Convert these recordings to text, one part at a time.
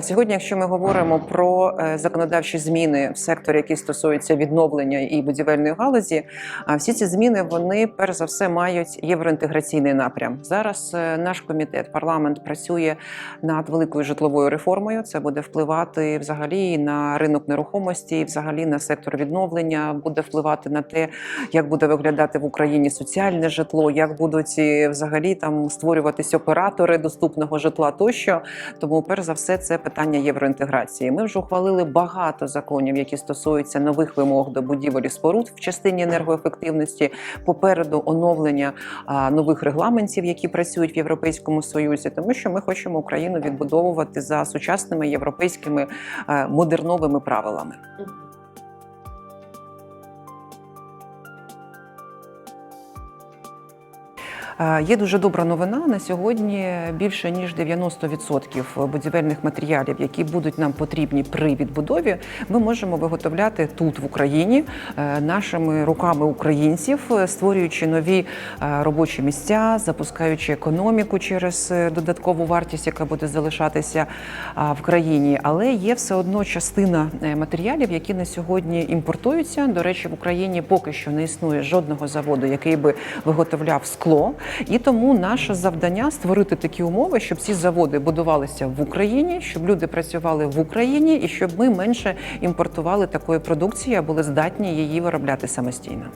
Сьогодні, якщо ми говоримо про е, законодавчі зміни в секторі, які стосуються відновлення і будівельної галузі, а всі ці зміни вони перш за все мають євроінтеграційний напрям. Зараз е, наш комітет, парламент працює над великою житловою реформою. Це буде впливати взагалі на ринок нерухомості, взагалі на сектор відновлення, буде впливати на те, як буде виглядати в Україні соціальне житло, як будуть взагалі там створюватись оператори доступного житла тощо. Тому, перш за все, це питання євроінтеграції. Ми вже ухвалили багато законів, які стосуються нових вимог до будівель і споруд в частині енергоефективності. Попереду оновлення нових регламентів, які працюють в Європейському Союзі, тому що ми хочемо Україну відбудовувати за сучасними європейськими е, модерновими правилами. Є дуже добра новина на сьогодні. Більше ніж 90% будівельних матеріалів, які будуть нам потрібні при відбудові, ми можемо виготовляти тут в Україні е, нашими руками українців, е, створюючи нові е, робочі місця, запускаючи економіку через е, додаткову вартість, яка буде залишатися в країні. Але є все одно частина е, матеріалів, які на сьогодні імпортуються. До речі, в Україні поки що не існує жодного заводу, який би виготовляв скло. І тому наше завдання створити такі умови, щоб ці заводи будувалися в Україні, щоб люди працювали в Україні, і щоб ми менше імпортували такої продукції, а були здатні її виробляти самостійно.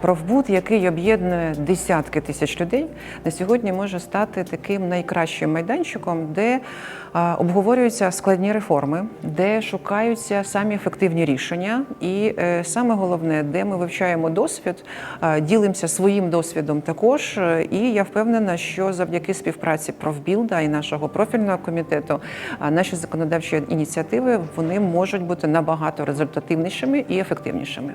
Профбуд, який об'єднує десятки тисяч людей, на сьогодні може стати таким найкращим майданчиком, де обговорюються складні реформи, де шукаються самі ефективні рішення, і е, саме головне, де ми вивчаємо досвід, ділимося своїм досвідом також. Е, І я впевнена, що завдяки співпраці профбілда і нашого профільного комітету наші законодавчі ініціативи вони можуть бути набагато результативнішими і ефективнішими.